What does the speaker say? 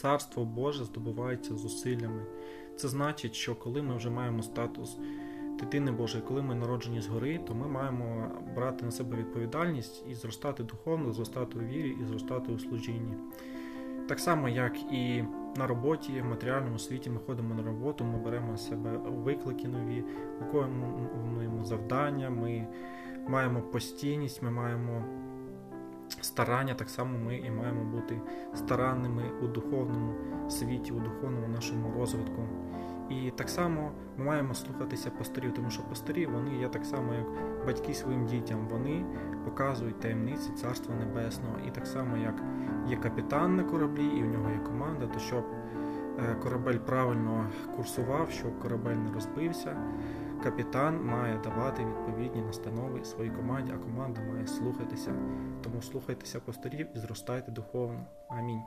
царство Боже здобувається зусиллями. Це значить, що коли ми вже маємо статус дитини Божої, коли ми народжені згори, то ми маємо брати на себе відповідальність і зростати духовно, зростати у вірі і зростати у служінні. Так само, як і на роботі, в матеріальному світі, ми ходимо на роботу, ми беремо на себе виклики нові, виконуємо завдання, ми маємо постійність, ми маємо старання, так само ми і маємо бути старанними у духовному світі, у духовному нашому розвитку. І так само ми маємо слухатися пасторів, тому що пастирі вони є так само, як батьки своїм дітям. Вони показують таємниці Царства Небесного. І так само, як є капітан на кораблі, і в нього є команда, то щоб корабель правильно курсував, щоб корабель не розбився, капітан має давати відповідні настанови своїй команді, а команда має слухатися. Тому слухайтеся пасторів і зростайте духовно. Амінь.